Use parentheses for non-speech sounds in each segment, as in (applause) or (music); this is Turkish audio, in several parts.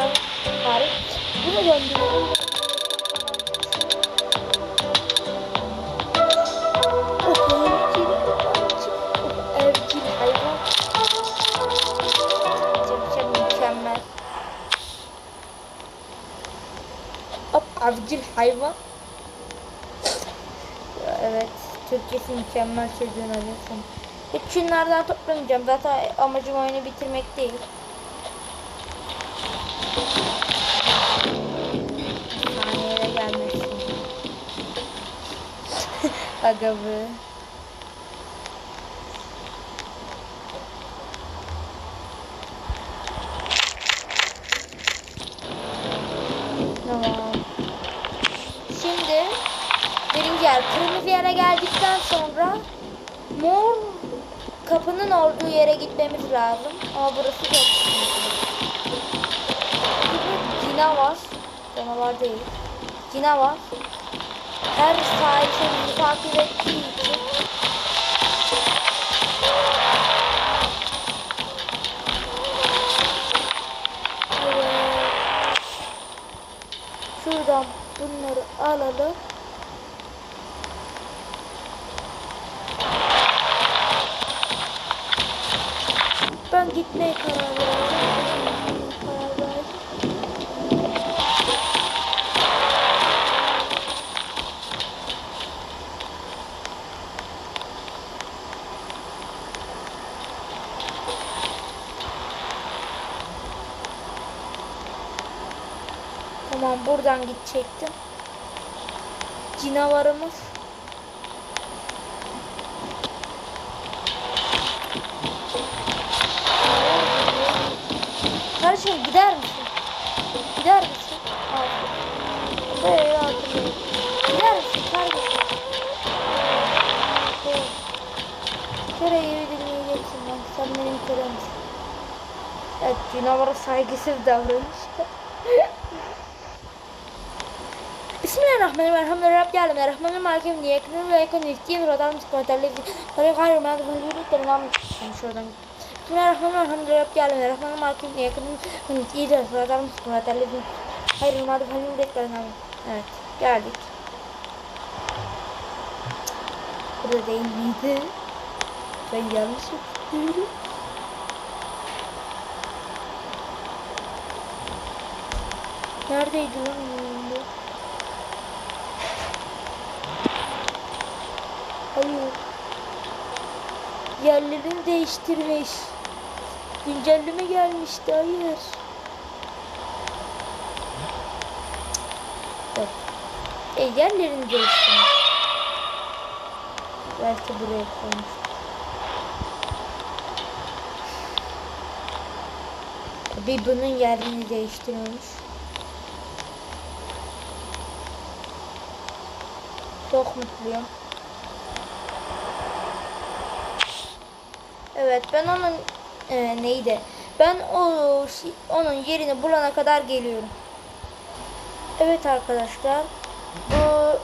an tarih. Bunu. Oh, evcil hayvan. Evet, Türkçesi mükemmel çocuğun arıyorsun. Hiç şunlardan toplamayacağım. Zaten amacım oyunu bitirmek değil. Aga be. Tamam. Şimdi birinci yer kırmızı yere geldikten sonra mor kapının olduğu yere gitmemiz lazım. Ama burası çok Cina var. Canavar değil. Cina var. Her sahil bizi takip ettiği için Evet. Şuradan bunları alalım. Tamam buradan gidecektim. Cinavarımız. Kardeşim gider misin? Gider misin? Aferin. Böyle hatırlıyorum. Gider misin kardeşim? Köre evi dinleyeceksin lan. Sen benim köremsin. Evet canavara saygısız davranış. Bismillahirrahmanirrahim. Rabbil alemin. Rahmanir Rahim. Niyekinin ve yakın radar mıskantarlı. Böyle gayrı mağdur yürüyüp de nam. Şuradan Bismillahirrahmanirrahim. Rabbil alemin. Rahmanir Rahim. Niyekinin ve ihtiyar radar mıskantarlı. Hayır yürüyüp de nam. Evet geldik. Burada değil miydi? Ben yanlış yapıyorum. Neredeydi lan bu? Hayır. Yerlerini değiştirmiş. Güncelleme gelmişti. Hayır. Yok. E yerlerini değiştirmiş. Belki buraya koymuş. Bir bunun yerini değiştirmiş. Çok mutluyum. Evet ben onun e, neydi? Ben o onun yerini bulana kadar geliyorum. Evet arkadaşlar. Bu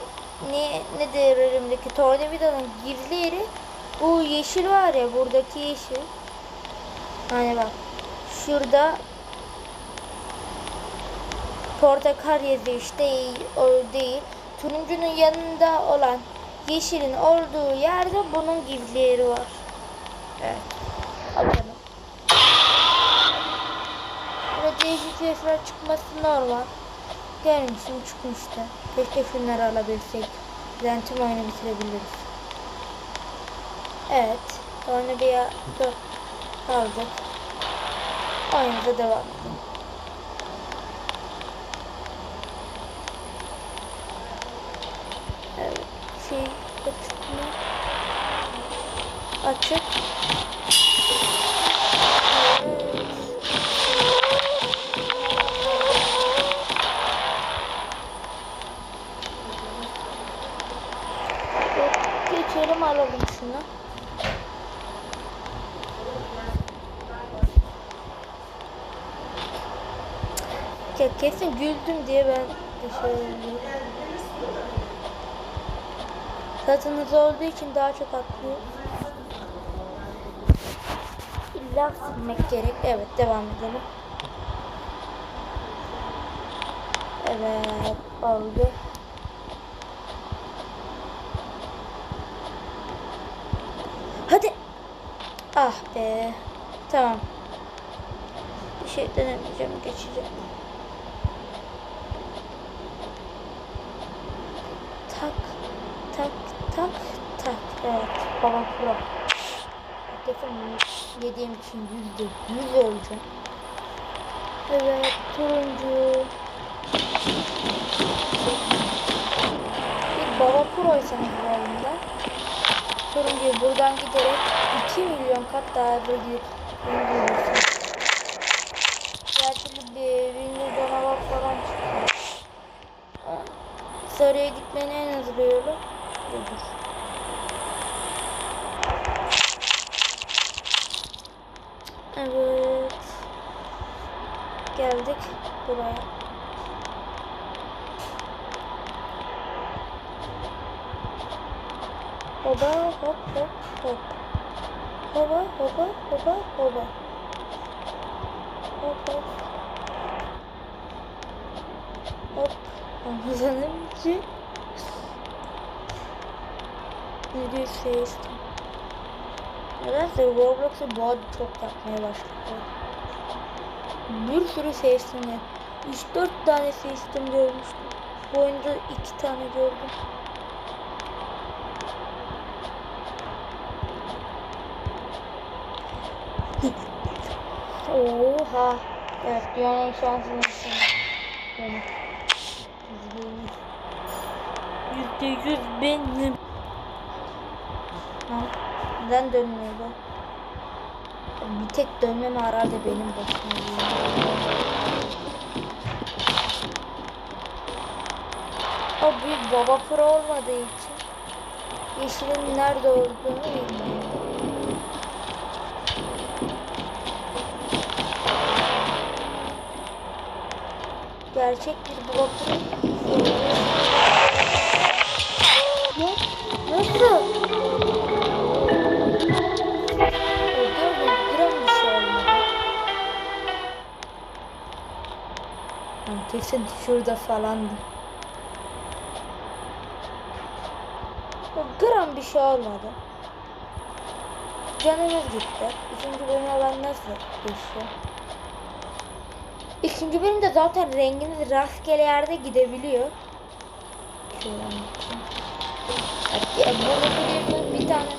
ne nedir elimdeki tornavidanın gizli yeri bu yeşil var ya buradaki yeşil. Hani bak şurada portakal yazıyor işte o değil. Turuncunun yanında olan yeşilin olduğu yerde bunun gizli yeri var. Evet. Bakalım. Burada değişik sesler çıkması normal. Gelmişim çıkmıştı. Keşke şunları alabilsek. Bizden tüm oyunu bitirebiliriz. Evet. Sonra bir aldık. Oyunumuza devam edelim. Evet. Şey açık? Açık. Kesin güldüm diye ben de şey. Zaten olduğu için daha çok atlıyor. İlla silmek gerek. Evet devam edelim. Evet oldu. Hadi. Ah be. Tamam. Bir şey denemeyeceğim. Geçeceğim. Evet. Baba pro. Defem yediğim için yüzde yüz olacağım. Evet. Turuncu. Bir baba proysanız bu oyunda. Turuncuyu buradan giderek 2 milyon kat daha gidip bulursunuz. Gerçi bir ünlü canavar falan çıkıyor. Sarıya gitmenin en hızlı yolu budur. Evet. Geldik buraya. Hoba hop hop hop. Hoba hoba hoba hoba. Hop hop. Hop. Anladım ki. Ne diyor. Nedense Roblox'u adı çok yapmaya başladı. Bir sürü sesini. 3-4 tane sesini görmüştüm. Bu oyunda 2 tane gördüm. (laughs) Oha. Evet dünyanın şansını. Yüzde yüz benim. Ha, neden dönmüyor bu? Bir tek dönmem herhalde benim başıma. O büyük baba pro olmadığı için yeşilin nerede olduğunu bilmiyorum. Gerçek bir baba pro. Nasıl? Lan kesin şurada falandı. Gram bir şey olmadı. Canımız gitti. İkinci bölüme ben nasıl geçiyorum? İkinci bölümde zaten renginiz rastgele yerde gidebiliyor. Şöyle. Ya, bir tane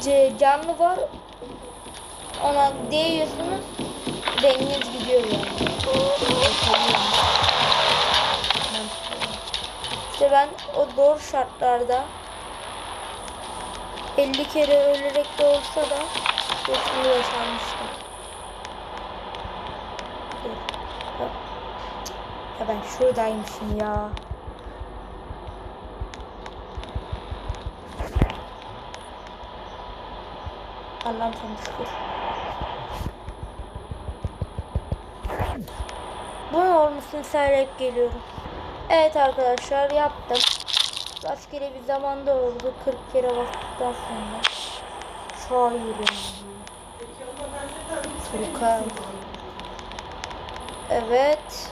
c- canlı var. Ona değiyorsunuz. Renginiz gidiyor yani. İşte ben o zor şartlarda 50 kere ölerek de olsa da geçmeyi başarmıştım. Ya, ben şuradaymışım ya. Allah'ım sana. Bunun olmasını söyleyip geliyorum. Evet arkadaşlar yaptım. Rastgele bir zamanda oldu. 40 kere bastıktan sonra. Şairim. Furkan. Evet.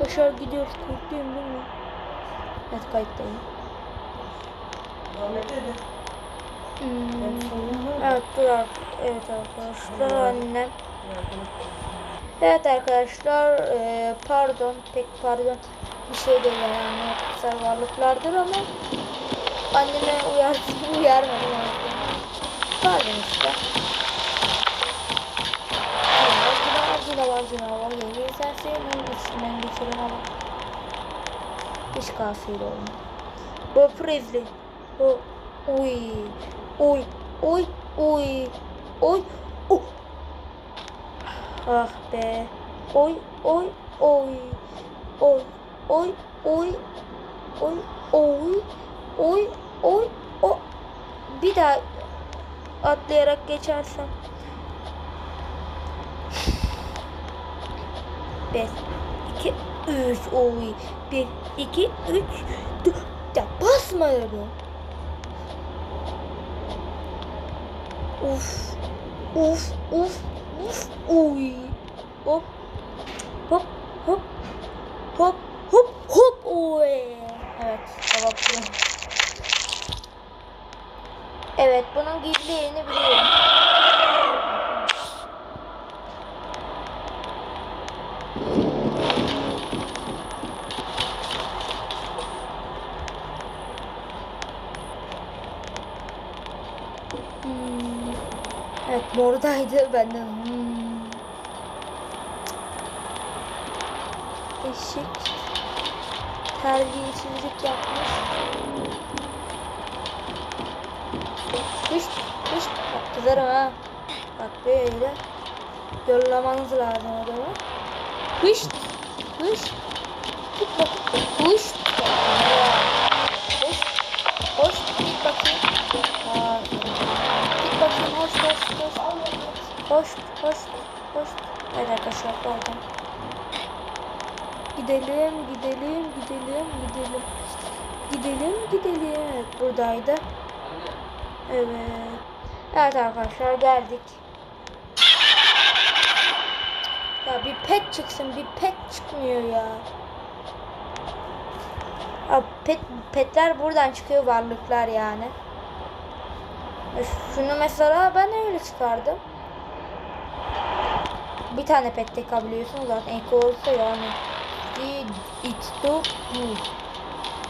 Başar gidiyoruz. Kayıtlıyım değil mi? Evet kayıttayım. Hmm. Evet dur artık. Evet arkadaşlar annem. Evet arkadaşlar eee, pardon pek pardon bir şey değil yani kutsal varlıklardır ama anneme uyardım (laughs) uyarmadım aslında. Pardon işte. Cinavar cinavar geliyor sen senin içinden geçirin ama hiç kafir olmadı. Bu Presley. O oy oy oy oy oy oh. Ah be. Oy oy oy. Oy oy oy. Oy oy. Oy oy o. Bir daha atlayarak geçersem. 5, 2, 3. Oy. 1, 2, 3, 4. Ya basma öyle. Uf. Uf. Uf. Oy. Hop. Hop. Hop. Hop. Hop. Hop. Oy. Evet. Cevaplı. Evet. Bunun gizli yerini biliyorum. Hmm. Evet moradaydı benden. Hmm. Eşek terbiyesizlik yapmış. Hış hış bak kızarım ha. Bak böyle yollamanız lazım adamı. Hış hış git bakayım. Hış hoş hoş git bakayım. Aa, Git bakayım hoş hoş hoş. Hoş hoş hoş. Evet arkadaşlar pardon. Gidelim gidelim gidelim gidelim. Gidelim gidelim. Evet buradaydı. Evet. Evet arkadaşlar geldik. Ya bir pet çıksın bir pet çıkmıyor ya. Ya pet, petler buradan çıkıyor varlıklar yani. E, Şunu mesela ben öyle çıkardım. Bir tane pet tekabiliyorsun zaten ek olsa yani. Bir, iki, dört, yüz.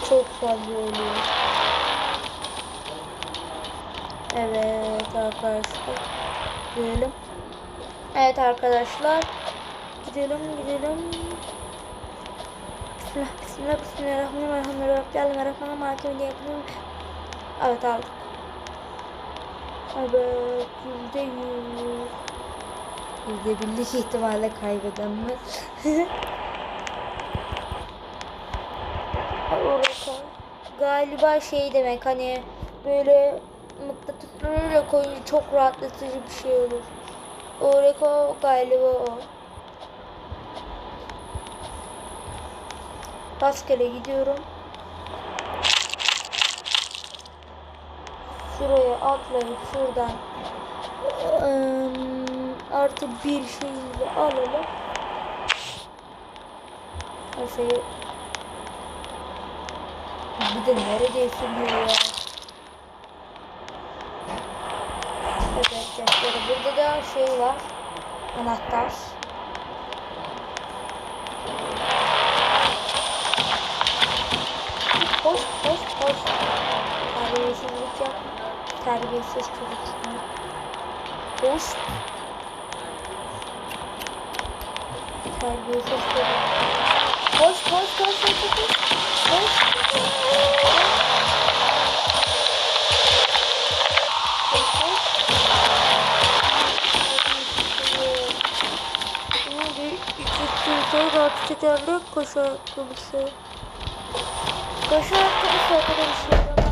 Çok fazla oluyor. Evet arkadaşlar. Gidelim. Evet arkadaşlar. Gidelim gidelim. Bismillah, bismillah, bismillahirrahmanirrahim. Diye yapıyorum. Evet aldık. Evet, yüzde yüz. Yüzde birlik ihtimalle kaybeden (laughs) mi? Oraka. Galiba şey demek hani böyle mıknatıslarıyla koyunca çok rahatlatıcı bir şey olur. Oraka galiba o. Rastgele gidiyorum. Şuraya atlayıp şuradan ım, artı bir şeyi alalım. Her şeyi bir de neredeyse bir ya. Evet gençler burada da şey var. Anahtar. Hoş hoş hoş. Terbiyesizlik yapma. Terbiyesiz çocuksun. Hoş. Terbiyesiz çocuk. Hoş hoş hoş hoş hoş. Hoş. Rahat tekerlek koşu ayakkabısı. Koşu ayakkabısı o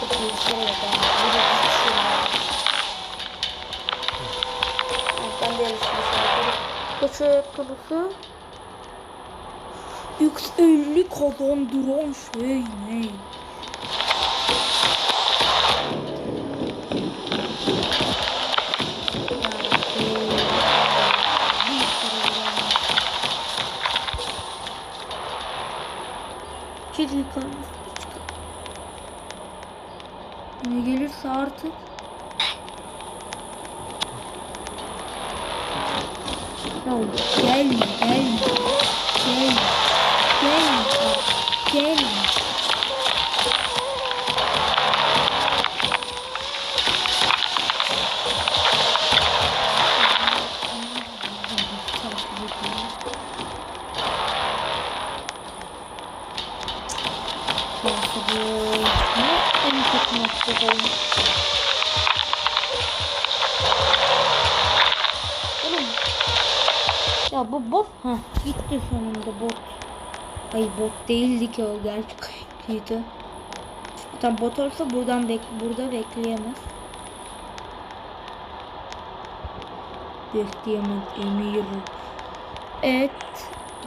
Bu da bir şey yok. Evet, Ben de. Koşu ayakkabısı. X50 kazandıran şey ne? Kedi kalmış. Ne gelirse artık. Ya gel gel gel gel gel. Bu Hop. Ha gitti sonunda bot. Ay bot değildi ki o gerçekiydi. Tam bot olsa buradan bek burada bekleyemez. Bekleyemez Emir. Evet.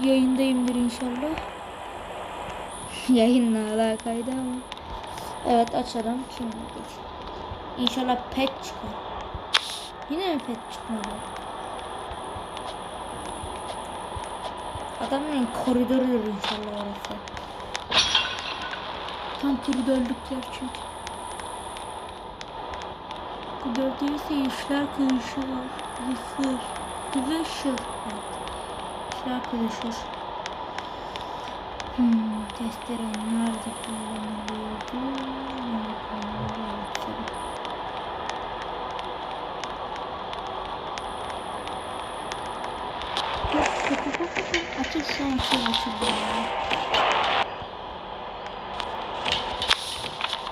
Yayındayımdır inşallah. (laughs) Yayınla alakaydı ama. Evet açalım. Şimdi İnşallah pet çıkar. Yine mi pet çıkmadı? Adamın koridorudur inşallah orası. Tam koridorluk yer çünkü. Koridordaysa işler kıyışır. Kıyışır. Kıyışır. Evet. İşler kıyışır. Hmm, testere nerede kullanılıyordu? Nerede kullanılıyordu? Açıl sen açıl açıl.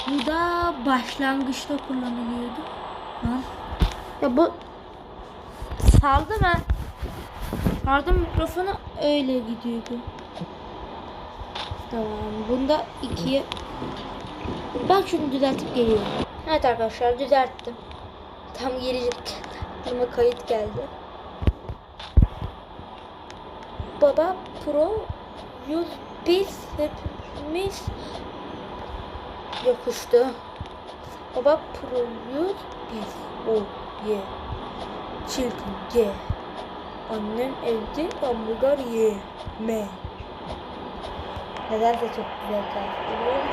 Bu da başlangıçta kullanılıyordu. Ha? Ya bu saldı mı? Sardım mikrofonu öyle gidiyordu. Tamam. Bunda ikiye ben şunu düzeltip geliyorum. Evet arkadaşlar düzelttim. Tam gelecek. Aklıma kayıt geldi. Baba Pro 100 biz hepimiz yokuştu. Baba Pro 100 biz o ye. Çirkin ye. Annem evde hamburger ye. Me. Nedense çok güzel kaldı.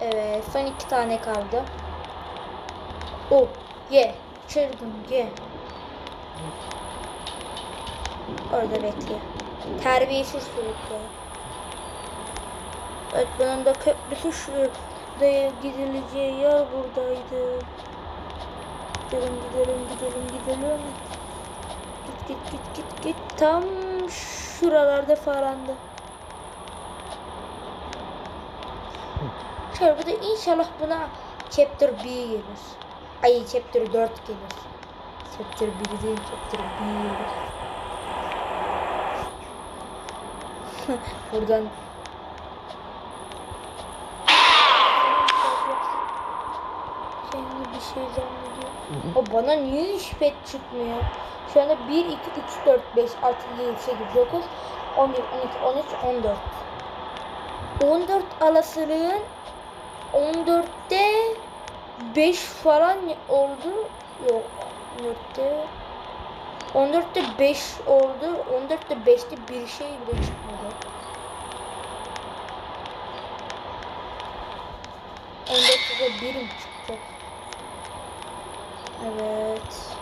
Evet son iki tane kaldı. O ye. Çılgın ye. Orada bekliyor. Terbiyesiz çocuklar. Evet bunun da köprüsü şurada gidileceği yer buradaydı. Gidelim gidelim gidelim gidelim. Git git git git git. Tam şuralarda falandı. Şöyle bu da inşallah buna chapter B gelir. Ay chapter 4 gelir. Chapter 1 değil chapter B gelir. (laughs) Buradan bir şey zannediyor. O bana niye pet çıkmıyor? Şu anda 1, 2, 3, 4, 5, 6, 7, 8, 9, 11, 12, 13, 14. 14 alasılığın 14'te 5 falan oldu. Yok. 14'te 14'te 5 oldu. 14'te 5'te bir şey bile çıkmadı. 14'te de 1 mi çıktı? Evet.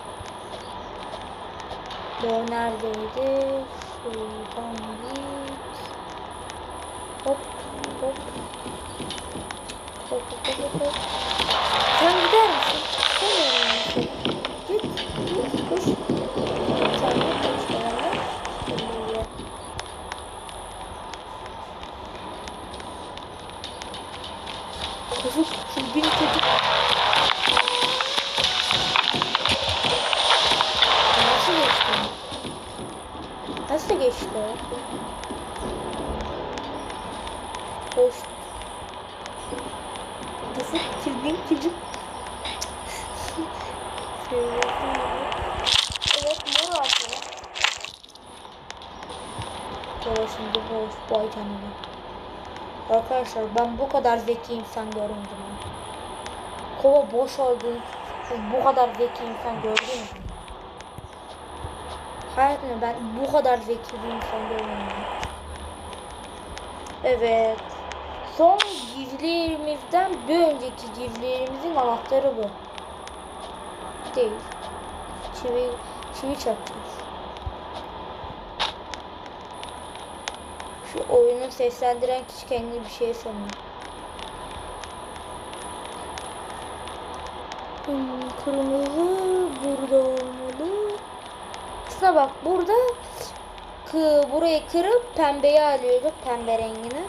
Bu neredeydi? Şuradan git. Hop hop. Hop hop hop hop. Sen gider misin? Sen misin? Git git koş. Sen de koş beraber. Şimdi ye. Çocuk, çılgın çocuk. Nasıl geçti? Nasıl geçti? Hoş. Nasıl çılgın çocuk? evet mor altı. Sonra şimdi hoş boy canına. Arkadaşlar ben bu kadar zeki insan görmedim. Kova boş oldu. Bu kadar zeki insan gördüm mü? Hayatımda ben bu kadar zeki bir insan görmedim. Evet. Son gizlerimizden bir önceki gizlerimizin anahtarı bu. Değil. Çivi, çivi çakacağız. Şu oyunu seslendiren kişi kendini bir şey sanıyor. Kırmızı burada olmalı. Aslına bak burada kı, burayı kırıp pembeyi alıyorduk pembe rengini.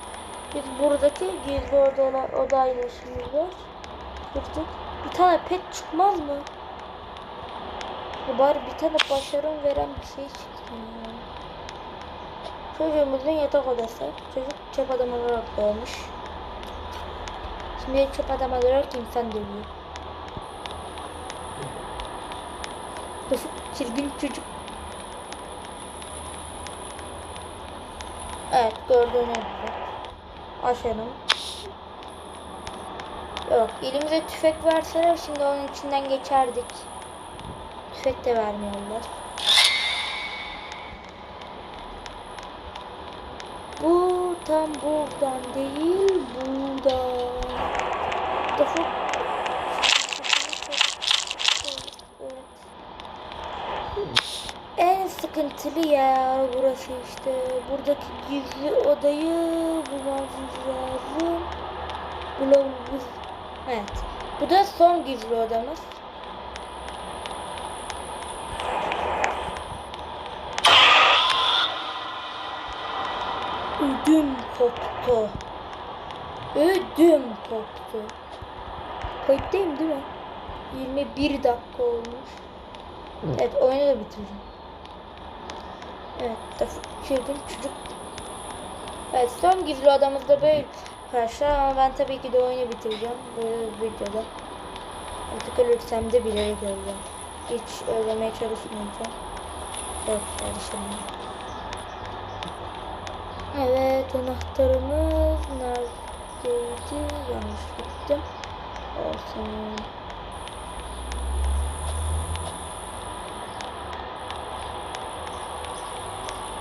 Biz buradaki gizli odalar, odayla var. Kırdık. Bir tane pet çıkmaz mı? Bari bir tane başarım veren bir şey çıksın ya. Çocuğumuzun yatak odası. Çocuk çöp adam olarak doğmuş. Şimdi çöp adam olarak insan dövüyor. Çirkin çocuk. Evet gördüğünüz gibi. Aşalım. Yok elimize tüfek verseler şimdi onun içinden geçerdik. Tüfek de vermiyorlar. Bu tam buradan değil buradan. Ufuk. Evet. En sıkıntılı yer burası işte. Buradaki gizli odayı bulmamız lazım. Bulamamız. Evet. Bu da son gizli odamız. Ödüm koptu. Ödüm koptu. Kayıttayım değil mi? 21 dakika olmuş. Evet oyunu da bitireceğim. Evet da- çılgın çocuk. Evet son gizli odamızda böyle arkadaşlar ama ben tabii ki de oyunu bitireceğim böyle videoda. Artık ölürsem de bilerek öleceğim. Hiç ölmeye çalışmayacağım. Yok kardeşim. Evet anahtarımız neredeydi? Yanlış gittim. Olsun.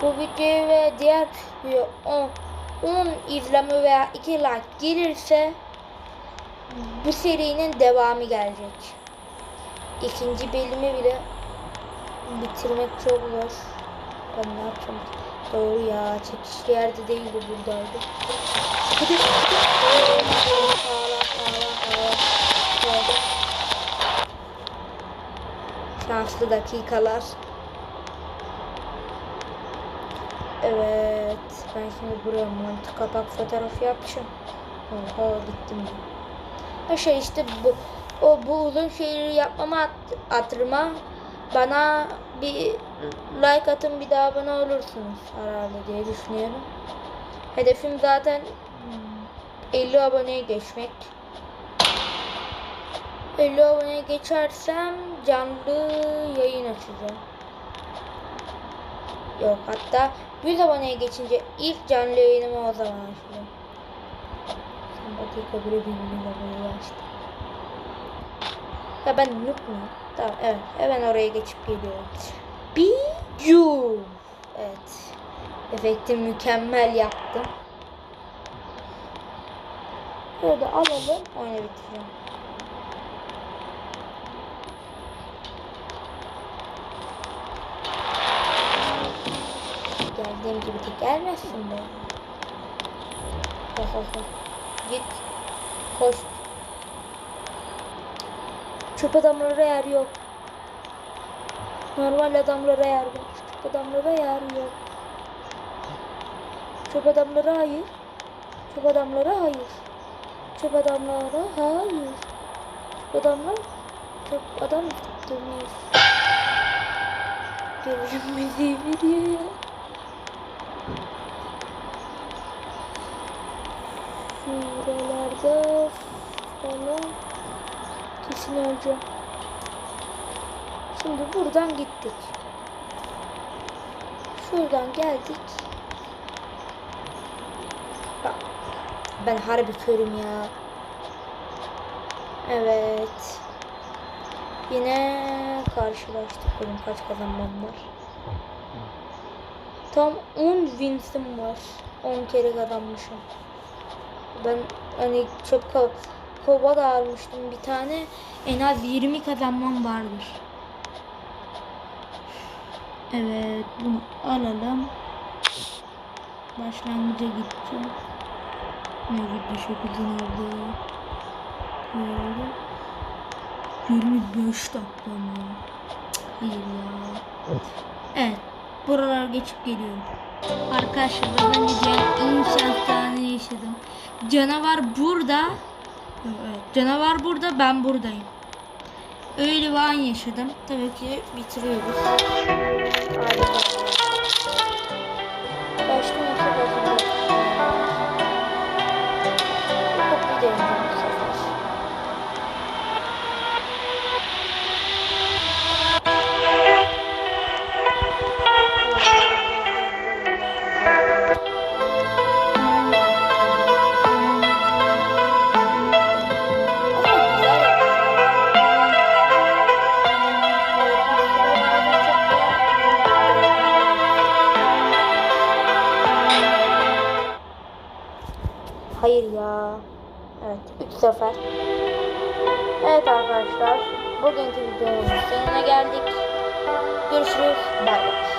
Bu videoyu ve diğer video 10, 10 izleme veya 2 like gelirse bu serinin devamı gelecek. İkinci bölümü bile bitirmek çok zor. Ben ne yapacağım? Doğru ya. Çekişli yerde değildi buradaydı. Hadi. Şanslı dakikalar. Evet. Ben şimdi buraya mantı kapak fotoğrafı yapacağım. Oha bittim ben. Şey işte bu o bu uzun şeyleri yapmama at, atırma bana bir like atın bir daha abone olursunuz herhalde diye düşünüyorum. Hedefim zaten hmm, 50 aboneye geçmek. 50 aboneye geçersem canlı yayın açacağım. Yok hatta 100 aboneye geçince ilk canlı yayınımı o zaman açacağım. Sen dakika bile birbirine abone açtım. Ya ben noob muyum? Tamam evet hemen oraya geçip geliyorum. Biju. Evet. Efekti mükemmel yaptım. Böyle alalım. Oyunu bitireceğim. Geldiğim gibi de gelmezsin be. Ho ho ho. Git. Koş. Çöp adamlara yer yok. Normal adamlara yer var. Çöp adamlara yer yok. Çöp adamlara hayır. Çöp adamlara hayır. Çöp adamlara hayır. Çöp adamlar çöp adam demeyiz. Gelirim bizi veriyor. Şuralarda falan kesin öleceğim. Şimdi buradan gittik. Şuradan geldik. Bak, ben harbi körüm ya. Evet. Yine karşılaştık. Benim kaç kazanmam var. Tam 10 wins'im var. 10 kere kazanmışım. Ben hani çöp kova, kova da almıştım bir tane. En az 20 kazanmam vardır. Evet bunu alalım. Başlangıca gideceğim. Ne video şekilde nerede? Nerede? 25 dakika mı? Hayır ya. Evet. Buralar geçip geliyorum. Arkadaşlar ben gideceğim inşaatlarını yaşadım. Canavar burada. Evet, canavar burada ben buradayım. öyle bir an yaşadım. Tabii ki bitiriyoruz. Başka iki bakımda. Kopya deneyeceğim bu sefer. Evet arkadaşlar, bugünkü videomuzun sonuna geldik. Görüşürüz. Bay bay.